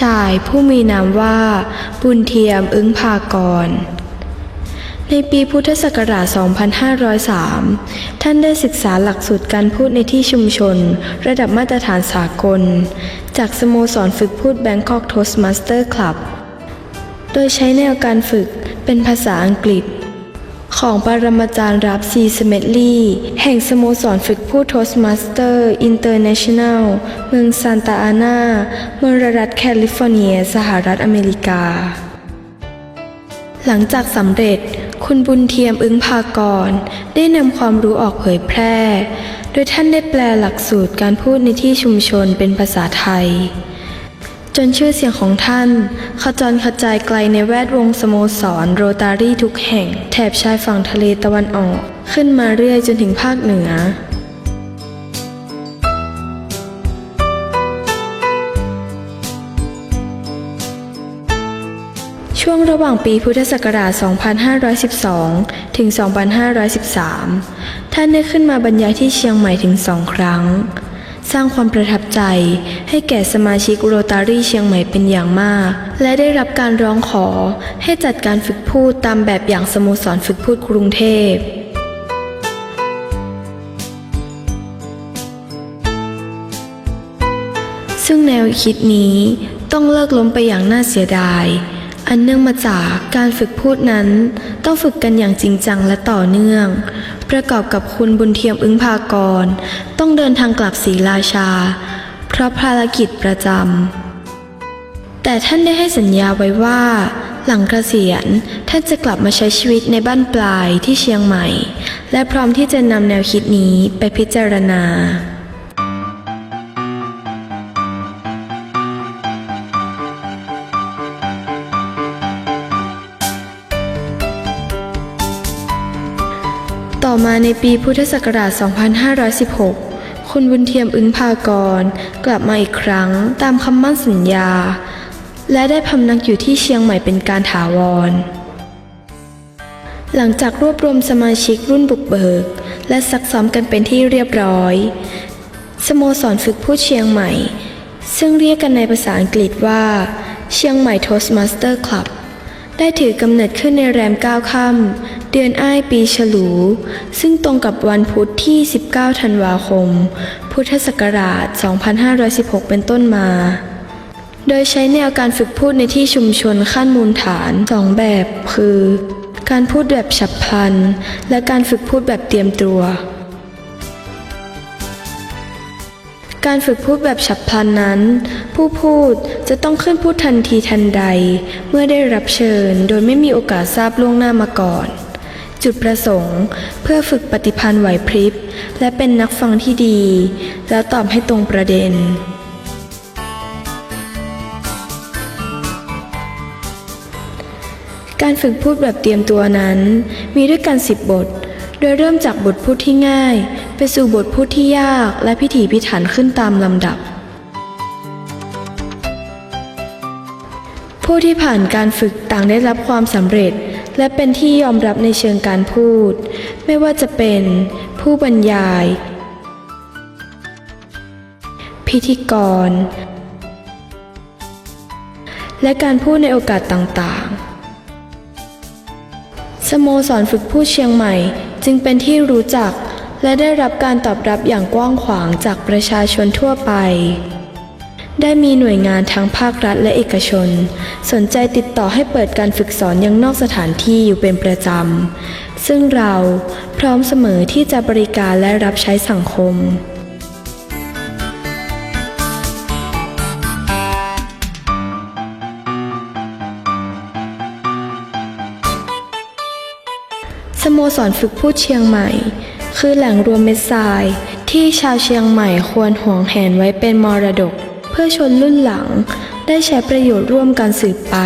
ชายผู้มีนามว่า บุญเทียมอึ้งพากร ในปีพุทธศักราช 2503 ท่านได้ศึกษาหลักสูตรการพูดในที่ชุมชน ระดับมาตรฐานสากล จากสโมสรฝึกพูด Bangkok Toastmaster Club โดยใช้แนวการฝึกเป็นภาษาอังกฤษ ของปรมาจารย์รับซีสเมตลีแห่งสโมสรฝึกพูดโทสมาสเตอร์อินเตอร์เนชั่นแนลเมืองซานตาอานาเมืองรัฐแคลิฟอร์เนีย สหรัฐอเมริกา หลังจากสำเร็จ คุณบุญเทียมอึ้งพากร ได้นำความรู้ออกเผยแพร่ โดยท่านได้แปลหลักสูตรการพูดในที่ชุมชนเป็นภาษาไทย จนชื่อเสียงของท่านขจรกระจายไกลในแวดวงสโมสรโรตารี่ทุกแห่ง แถบชายฝั่งทะเลตะวันออก ขึ้นมาเรื่อยจนถึงภาคเหนือ ช่วงระหว่างปีพุทธศักราช 2512 ถึง 2513 ท่านได้ขึ้นมาบรรยายที่เชียงใหม่ถึงสองครั้ง สร้างความประทับใจให้แก่สมาชิกโรตารี่เชียงใหม่เป็นอย่างมาก และได้รับการร้องขอให้จัดการฝึกพูดตามแบบอย่างสโมสรฝึกพูดกรุงเทพซึ่งแนวคิดนี้ต้องเลิกล้มไปอย่างน่าเสียดาย อันเนื่องมาจากการฝึกพูดนั้น ต้องฝึกกันอย่างจริงจังและต่อเนื่อง ประกอบกับคุณบุญเทียมอึ้งพากร ต้องเดินทางกลับศรีราชา เพราะภารกิจประจำแต่ท่านได้ให้สัญญาไว้ว่า หลังเกษียณท่านจะกลับมาใช้ชีวิตในบ้านปลายที่เชียงใหม่ และพร้อมที่จะนำแนวคิดนี้ไปพิจารณา มาในปีพุทธศักราช 2516 คุณบุญเทียมอึ้งพากร กลับมาอีกครั้งตามคำมั่นสัญญา และได้พำนักอยู่ที่เชียงใหม่เป็นการถาวร หลังจากรวบรวมสมาชิกรุ่นบุกเบิก และซักซ้อมกันเป็นที่เรียบร้อย สโมสรฝึกพูดเชียงใหม่ ซึ่งเรียกกันในภาษาอังกฤษว่า เชียงใหม่ Toastmaster Club ได้ถือกำเนิดขึ้นในแรม9ค่ำ ดือนอ้ายปีฉลู ซึ่งตรงกับวันพุธที่ 19 ธันวาคม พุทธศักราช 2516 เป็นต้นมา โดยใช้แนวการฝึกพูดในที่ชุมชนขั้นมูลฐานสองแบบ คือ การพูดแบบฉับพลัน และการฝึกพูดแบบเตรียมตัว การฝึกพูดแบบฉับพลันนั้น ผู้พูดจะต้องขึ้นพูดทันทีทันใด เมื่อได้รับเชิญโดยไม่มีโอกาสทราบล่วงหน้ามาก่อน จุดประสงค์ เพื่อฝึกปฏิพันธ์ไหวพริบ และเป็นนักฟังที่ดี แล้วตอบให้ตรงประเด็น การฝึกพูดแบบเตรียมตัวนั้น มีด้วยกันสิบบท โดยเริ่มจากบทพูดที่ง่าย ไปสู่บทพูดที่ยากและพิถีพิถันขึ้นตามลำดับผู้ที่ผ่านการฝึกต่างได้รับความสำเร็จ และเป็นที่ยอมรับในเชิงการพูด ไม่ว่าจะเป็นผู้บรรยาย พิธีกร และการพูดในโอกาสต่างๆ สโมสรฝึกพูดเชียงใหม่จึงเป็นที่รู้จักและได้รับการตอบรับอย่างกว้างขวางจากประชาชนทั่วไป ได้มีหน่วยงานทั้งภาครัฐและเอกชน สนใจติดต่อให้เปิดการฝึกสอนยังนอกสถานที่อยู่เป็นประจำ ซึ่งเราพร้อมเสมอที่จะบริการและรับใช้สังคมสโมสรฝึกพูดเชียงใหม่ คือแหล่งรวมเม็ดทรายที่ชาวเชียงใหม่ควรห่วงแหนไว้เป็นมรดก พื่อชนรุ่นหลังได้ใช้ประโยชน์ร่วมกันสืบไป